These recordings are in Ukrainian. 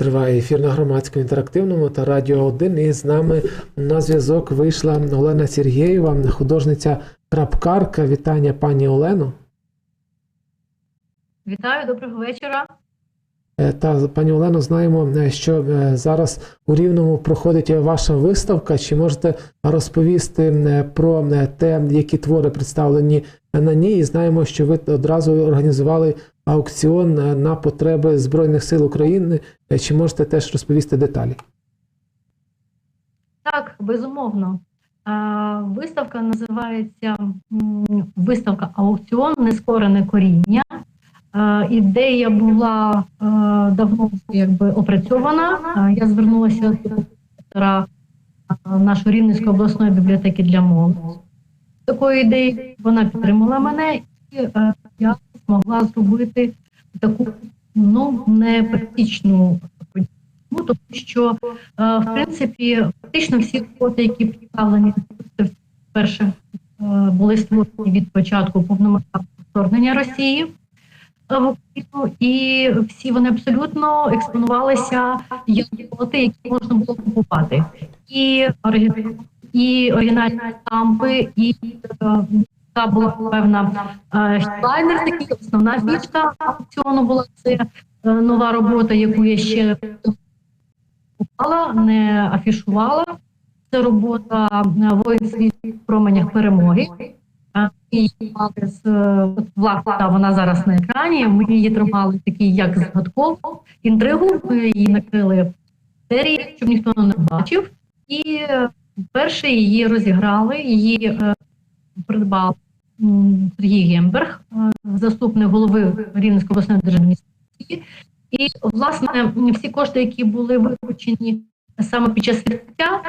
Триває ефір на громадському інтерактивному та радіо 1. І з нами на зв'язок вийшла Олена Сергієва, художниця крапкарка. Вітання пані Олено. Вітаю, доброго вечора. Е, Та пані Олено, знаємо, е, що е, зараз у Рівному проходить ваша виставка. Чи можете розповісти про те, які твори представлені на ній? І знаємо, що ви одразу організували аукціон на потреби Збройних сил України. Е, Чи можете теж розповісти деталі? Так, безумовно. Виставка називається виставка аукціон Нескорене коріння. Ідея була е, давно якби опрацьована. Я звернулася до нашої Рівненської обласної бібліотеки для молоді. Такої ідеї вона підтримала мене, і е, я змогла зробити таку ну не практичну подію, тому що Е, В принципі, фактично всі роботи, які представлені перше е, були створені від початку повномасштабного вторгнення Росії е, в Україну, і всі вони абсолютно експонувалися як роботи, які можна було купувати. І і оригінальні стампи, і та була певна е, хедлайнер, такий основна фішка аукціону була це е, нова робота, яку я ще не афішувала. Це робота е, воїн світ в променях перемоги. Її з та, вона зараз на екрані. Ми її тримали такий як загадкову інтригу. Ми її накрили серії, щоб ніхто не бачив. І вперше її розіграли. Її придбав Сергій Гемберг, е, заступник голови Рівненської обласної державної. І власне всі кошти, які були виручені саме під час відкриття,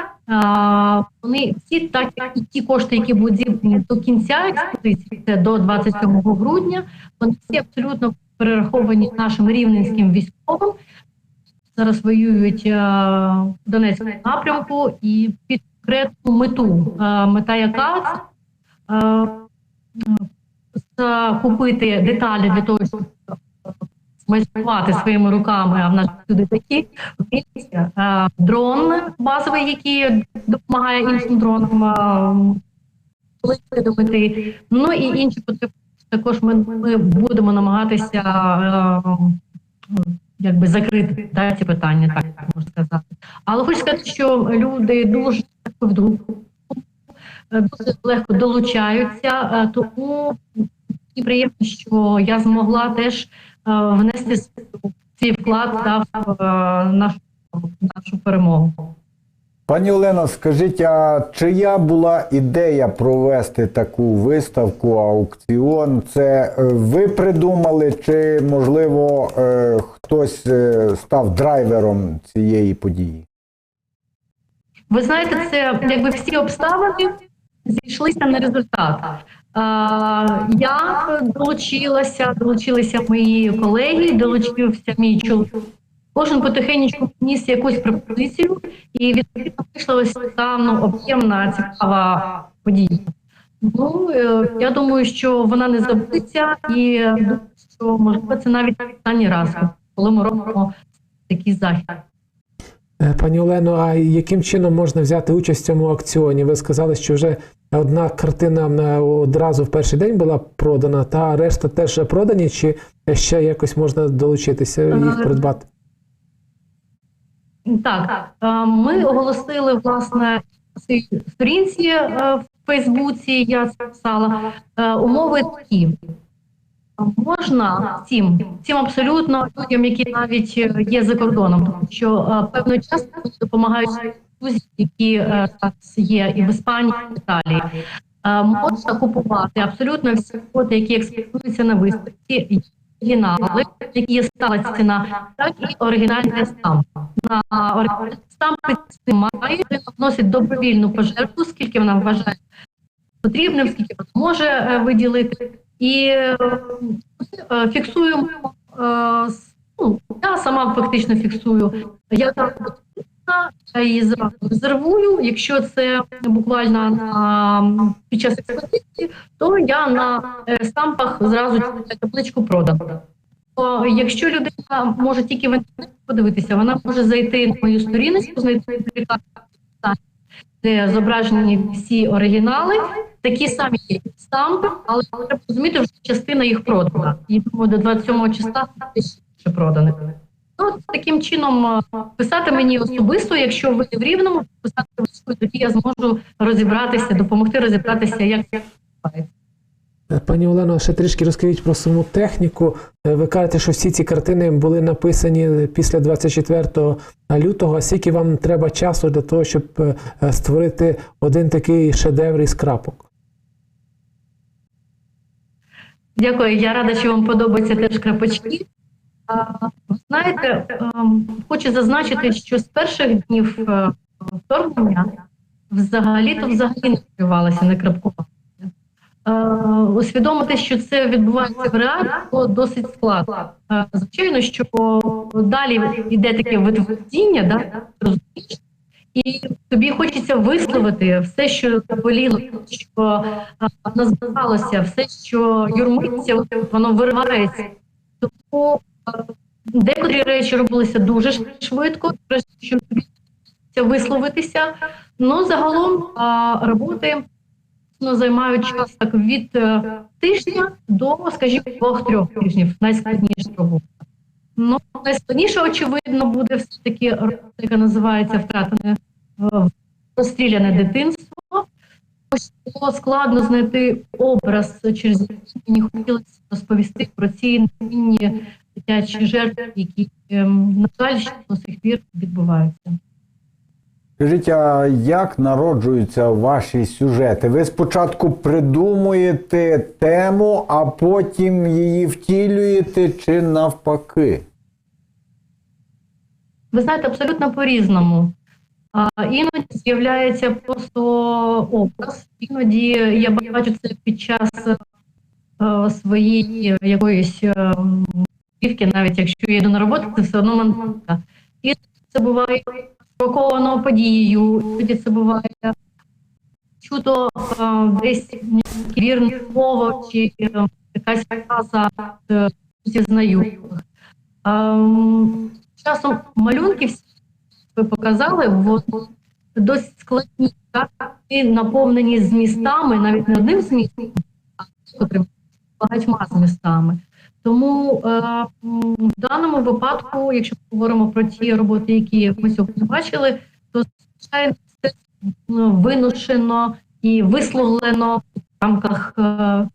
вони всі, так і ті кошти, які будуть зібрані до кінця експозиції, це до 27 грудня, вони всі абсолютно перераховані нашим рівненським військовим. Зараз воюють а, в Донецькому напрямку і під конкретну мету. А, мета яка це а, закупити деталі для того, щоб майструвати своїми руками, а в нас люди такі. Е, дрон базовий, який допомагає іншим дронам е, видумати. Ну і інші потреби також ми, ми будемо намагатися е, якби закрити да, ці питання, так можна сказати. Але хочу сказати, що люди дуже вдруг е, дуже легко долучаються, е, тому і приємно, що я змогла теж е, внести свій вклад да, в нашу, нашу перемогу. Пані Олено, скажіть, а чия була ідея провести таку виставку, аукціон? Це ви придумали, чи можливо хтось став драйвером цієї події? Ви знаєте, це якби всі обставини зійшлися на результат. Я долучилася, долучилися мої колеги, долучився мій чоловік. Кожен потихеньку вніс якусь пропозицію, і відповідно вийшла ось така ну, об'ємна, цікава подія. Ну, е, я думаю, що вона не забудеться, і що можливо це навіть останній раз, коли ми робимо такий захід. Е, Пані Олено, а яким чином можна взяти участь в цьому аукціоні? Ви сказали, що вже одна картина одразу в перший день була продана, та решта теж продані, чи ще якось можна долучитися їх Е, придбати? Так, е, ми оголосили власне сторінці е, в Фейсбуці. Я це писала умови такі. Можна всім, всім абсолютно людям, які навіть є за кордоном, тому що певний час допомагають друзі, які е, є і в Іспанії, і в Італії. Е, Можна купувати абсолютно всі роботи, які експонуються на виставці, оригінали, які є стала ціна, так і оригінальний стамп. На оригінальний стампи знімають, вносять добровільну пожертву, скільки вона вважає потрібним, скільки вона може е, виділити, і фіксуємо. Ну, я сама фактично фіксую. Я там я її зразу резервую. Якщо це буквально на під час експозиції, то я на е, стампах зразу табличку продано. Тобто, якщо людина може тільки в інтернеті подивитися, вона може зайти на мою сторіночку, знайти публікацію, де зображені всі оригінали, такі самі стампи, але треба розуміти, вже частина їх продана. І до 27 числа ще проданих. Ну, таким чином е, писати мені особисто, якщо ви в рівному, писати особисто, тоді я зможу розібратися, допомогти розібратися, як. Е, Пані Олено, ще трішки розкажіть про саму техніку. Е, Ви кажете, що всі ці картини були написані після 24 лютого. А скільки вам треба часу для того, щоб створити один такий шедевр із крапок? Дякую, я рада, що вам подобаються теж крапочки. Знаєте, ем, хочу зазначити, що з перших днів е, вторгнення взагалі-то взагалі не співалося не крапкування. Е, Усвідомити, що це відбувається в було досить складно. Е, Звичайно, що далі йде таке видведіння, да, і тобі хочеться висловити все, що боліло, що а, назбиралося, все, що юрмиться, воно виривається. Тому декотрі речі робилися дуже швидко, краще, що тобі висловитися. Ну, загалом а, роботи ну, займають час так від е, тижня до, скажімо, двох-трьох тижнів, найскладніша робота. Ну, найскладніше, очевидно, буде все-таки робота, яка називається втратене е, розстріляне дитинство. Ось було складно знайти образ, через який мені хотілося розповісти про ці невинні дитячі жертви, які, ем, на жаль, ще до сих пір відбуваються. Скажіть, а як народжуються ваші сюжети? Ви спочатку придумуєте тему, а потім її втілюєте чи навпаки? Ви знаєте, абсолютно по-різному. Іноді з'являється просто образ, іноді я бачу це під час е, своєї якоїсь е, навіть якщо я йду на роботу, це все одно манка. І це буває спровоковано подією, іноді це буває чуто е, десь вірне слово чи е, якась фраза зі знайомих. Ем, Часом малюнки всі ви показали, вони досить складні, так? і наповнені змістами, навіть не одним змістом, а багатьма змістами. Тому е, в даному випадку, якщо ми говоримо про ті роботи, які ми сьогодні бачили, то звичайно це ну, виношено і висловлено в рамках е,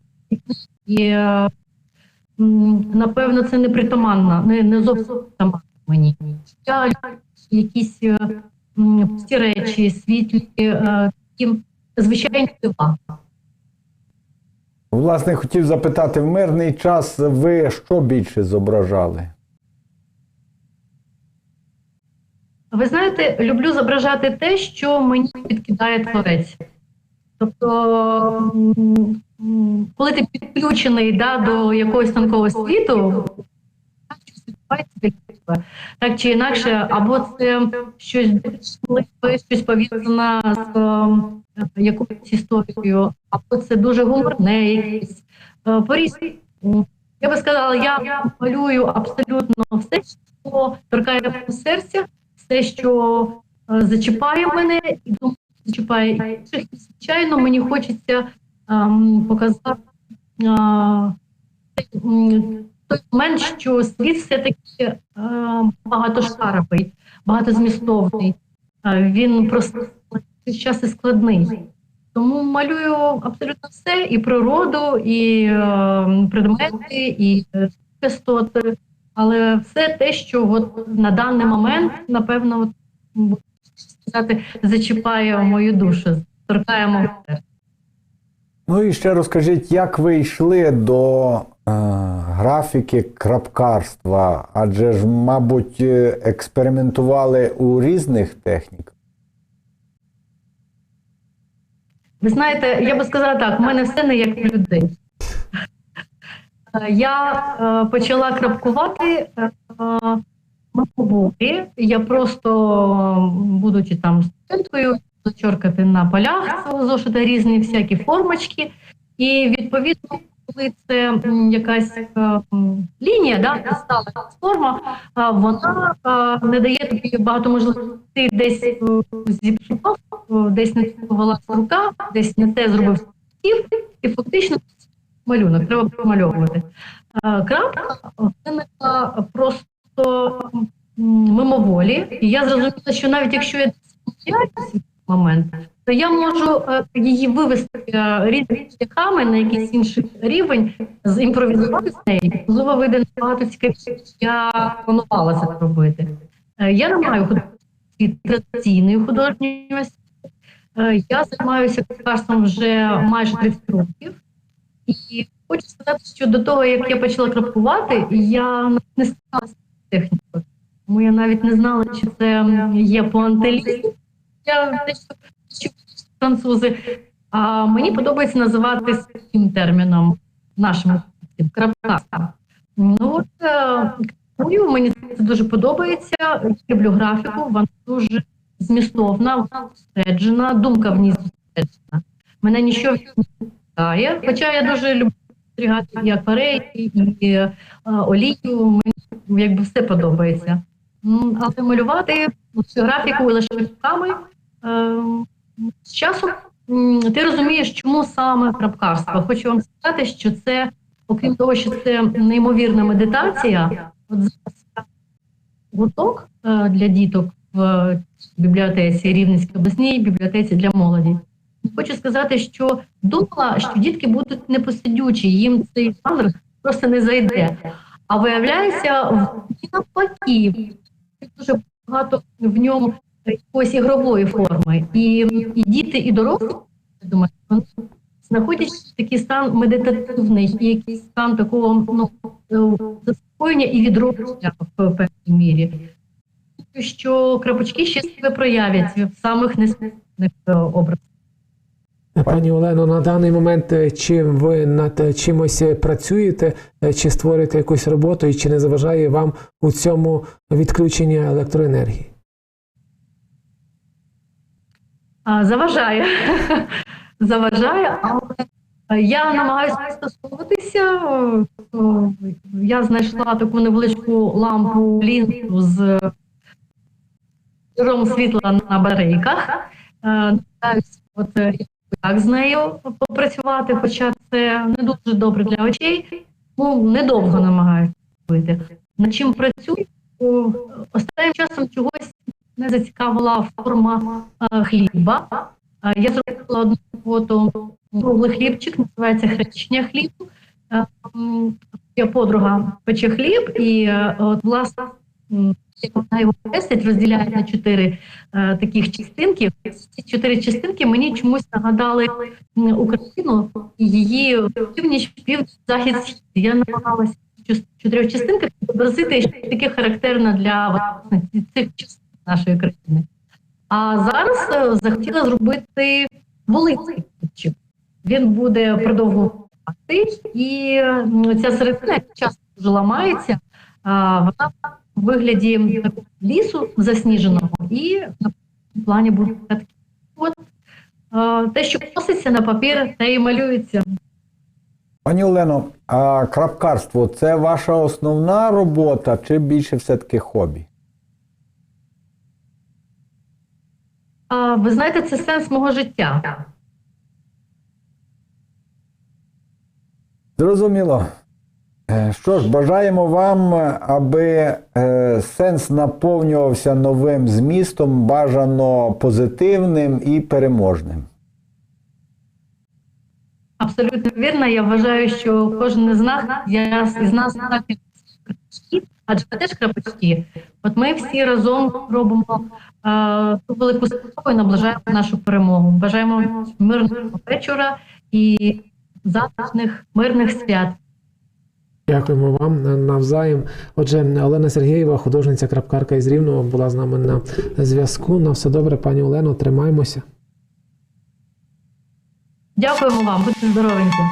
і е, напевно це не притаманно, не, не зовсім притаманно мені. Я якісь е, м, речі, світлі, е, такі звичайні. Власне, хотів запитати, в мирний час ви що більше зображали? Ви знаєте, люблю зображати те, що мені підкидає творець. Тобто, коли ти підключений да, до якогось тонкого світу, відбувається. Так чи інакше, або це щось сміливе, щось пов'язане з е, якоюсь історією, або це дуже гуморне якесь е, по-різному. Я би сказала, я малюю абсолютно все, що торкає серця, все, що е, зачіпає мене, і думаю, зачіпає інших. І, звичайно, мені хочеться ем, показати е, той момент, що світ все-таки е, багатошаровий, багатозмістовний. Е, він просто час і складний. Тому малюю абсолютно все: і природу, і е, предмети, і е, істоти, але все те, що от на даний момент, напевно, от, сказати, зачіпає мою душу, торкає серця. Ну і ще розкажіть, як ви йшли до графіки крапкарства? Адже ж, мабуть, е, експериментували у різних техніках. Ви знаєте, я би сказала так: у мене все не як у людей. Е, Я е, почала крапкувати е, маповоди. Я просто, будучи там студенткою, зачоркати на полях цього зошита різні всякі формочки. І відповідно коли це якась е, лінія, да, стала форма, вона не дає тобі багато можливостей десь е, зіпсував, е, десь не цілувалася рука, десь не те зробив стів, і фактично малюнок треба промальовувати. Крапка виникла просто мимоволі, і я зрозуміла, що навіть якщо я момент, то я можу е, її вивести е, різними шляхами на якийсь інший рівень, зімпровізувати з нею. Можливо, вийде набагато цікавіше, ніж я планувала це робити. Е, Я не маю традиційної художньої освіти. Я займаюся крafтарством вже майже 30 років. І хочу сказати, що до того, як я почала крапкувати, я не сталася технікою. Тому я навіть не знала, чи це є по антилі. Я чула французи. А мені подобається називати цим терміном нашим крапкарством. Ну от е, крапкую, мені це дуже подобається. Я люблю графіку, вона дуже змістовна, вона зосереджена, думка в ній зосереджена. Мене нічого не пускає. Хоча я дуже люблю спостерігати і акварель, і е, олію. Мені якби все подобається. Але малювати цю графіку лише руками з часом ти розумієш, чому саме крапкарство. Хочу вам сказати, що це, окрім того, що це неймовірна медитація, от зараз гурток е, для діток в бібліотеці Рівненській обласній бібліотеці для молоді. Хочу сказати, що думала, що дітки будуть непосидючі, їм цей жанр просто не зайде. А виявляється, навпаки, дуже багато в ньому якоїсь ігрової форми. І, і діти, і дорослі, я думаю, вони знаходять такий стан медитативний, і якийсь стан такого ну, е, заспокоєння і відродження в певній мірі. Що крапочки ще себе проявлять в самих несподіваних е, образах. Пані Олено, на даний момент е, чи ви над чимось працюєте, чи створюєте якусь роботу, і чи не заважає вам у цьому відключення електроенергії? А, Заважає. Заважає, але я намагаюся пристосовуватися. Я знайшла таку невеличку лампу лінзу з джерелом світла на батарейках. Е, от е, як з нею попрацювати, хоча це не дуже добре для очей. Ну, недовго намагаюся робити. Над чим працюю? Останнім часом чогось не зацікавила форма е, хліба. Е, Я зробила одну фото круглий хлібчик, називається хрещення хлібу. Е, Я подруга пече хліб, і е, от власне вона його креслить, розділяє на чотири е, таких частинки. Ці чотири частинки мені чомусь нагадали Україну і її північ, північ, захід. Я намагалася в чотирьох частинках відобразити що таке характерне для власне, цих частин нашої країни. А зараз е, захотіла зробити волинський. Він буде продовгувати, і ця середина яка часто дуже ламається, вона в вигляді лісу засніженого, і на плані буде такі. От те, що проситься на папір, те і малюється. Пані Олено, а крапкарство це ваша основна робота чи більше все-таки хобі? А, ви знаєте, це сенс мого життя. Зрозуміло. Е, Що ж, бажаємо вам, аби е, сенс наповнювався новим змістом, бажано позитивним і переможним. Абсолютно вірно. Я вважаю, що кожен із нас я із нас так як адже ми теж крапочки. От ми всі разом робимо е, ту велику справу і наближаємо нашу перемогу. Бажаємо мирного вечора і затишних мирних свят. Дякуємо вам навзаєм. Отже, Олена Сергієва, художниця крапкарка із Рівного, була з нами на зв'язку. На все добре, пані Олено, тримаємося. Дякуємо вам, будьте здоровенькі.